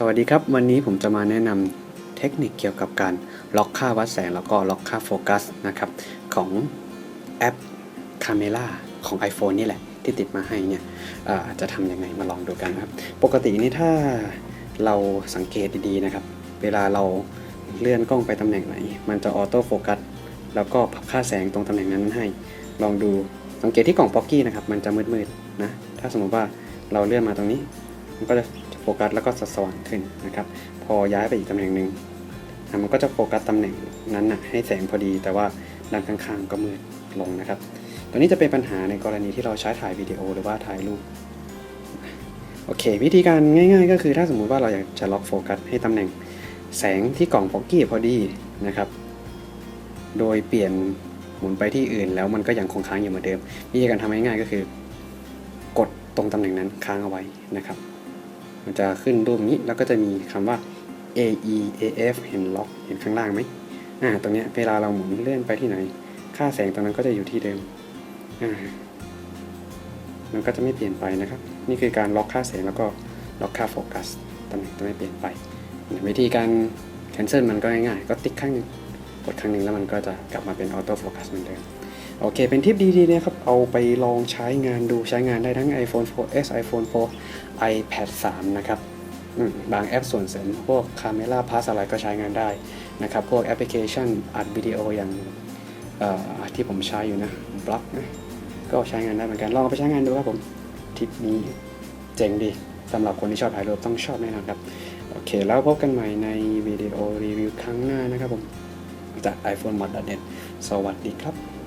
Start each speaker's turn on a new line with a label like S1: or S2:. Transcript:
S1: สวัสดีครับ วันนี้ผมจะมาแนะนำเทคนิคเกี่ยวกับการล็อกค่าวัดแสงแล้วก็ล็อกค่าโฟกัสนะครับของแอป Camera ของ iPhone นี่แหละที่ติดมาให้เนี่ยจะทำยังไงมาลองดูกันครับ ปกตินี่ถ้าเราสังเกตดีๆนะครับ เวลาเราเลื่อนกล้องไปตำแหน่งไหน มันจะออโต้โฟกัสแล้วก็ปรับค่าแสงตรงตำแหน่งนั้นให้ ลองดูสังเกตที่กล่องป๊อกกี้นะครับมันจะมืดๆนะถ้าสมมติว่าเราเลื่อนมาตรงนี้มันก็จะ กัสแล้วก็สสว่างขึ้นนะครับ พอย้ายไปอีกตำแหน่งหนึ่งมันก็จะโฟกัสตำแหน่งนั้นนะให้แสงพอดีแต่ว่าด้านข้างๆก็มืดลงนะครับ ตัวนี้จะเป็นปัญหาในกรณีที่เราใช้ถ่ายวิดีโอหรือว่าถ่ายรูปโอเค วิธีการง่าย ๆ ก็คือถ้าสมมุติว่าเราอยากจะล็อกโฟกัสให้ตำแหน่งแสงที่กล่องพ็อกกี้พอดีนะครับ โดยเปลี่ยนหมุนไปที่อื่นแล้วมันก็ยังคงค้างอยู่เหมือนเดิมวิธีการทำง่ายๆก็คือ กดตรงตำแหน่งนั้นค้างเอาไว้นะครับ มันจะขึ้นรูปนี้แล้วก็จะมีคำว่า A E A F เห็นล็อกเห็นข้างล่างไหมอ่าตรงเนี้ยเวลาเราหมุนเลื่อนไปที่ไหน ค่าแสงตรงนั้นก็จะอยู่ที่เดิมอ่ามันก็จะไม่เปลี่ยนไปนะครับ นี่คือการล็อกค่าแสงแล้วก็ล็อกค่าโฟกัสตำแหน่งจะไม่เปลี่ยนไป วิธีการ cancel มันก็ง่ายๆ ก็ติ๊กครั้งหนึ่งกดครั้งหนึ่งแล้วมันก็จะกลับมาเป็นออโต้โฟกัสเหมือนเดิม โอเค เป็นทิปดีๆนะครับ เอาไปลองใช้งานดูใช้งานได้ทั้ง iPhone 4S iPhone 4 iPad 3 นะครับบางแอปส่วนเสริมพวก Camera Plus อะไรก็ใช้งานได้นะครับ พวกแอปพลิเคชันอัดวิดีโออย่างที่ผมใช้อยู่นะบล็อกนะก็ใช้งานได้เหมือนกัน ลองเอาไปใช้งานดูครับผมทิปนี้เจ๋งดีสำหรับคนที่ชอบถ่ายรูปต้องชอบแน่นอนครับโอเค แล้วพบกันใหม่ในวิดีโอรีวิวครั้งหน้านะครับผม จาก iPhone Mod.net สวัสดีครับ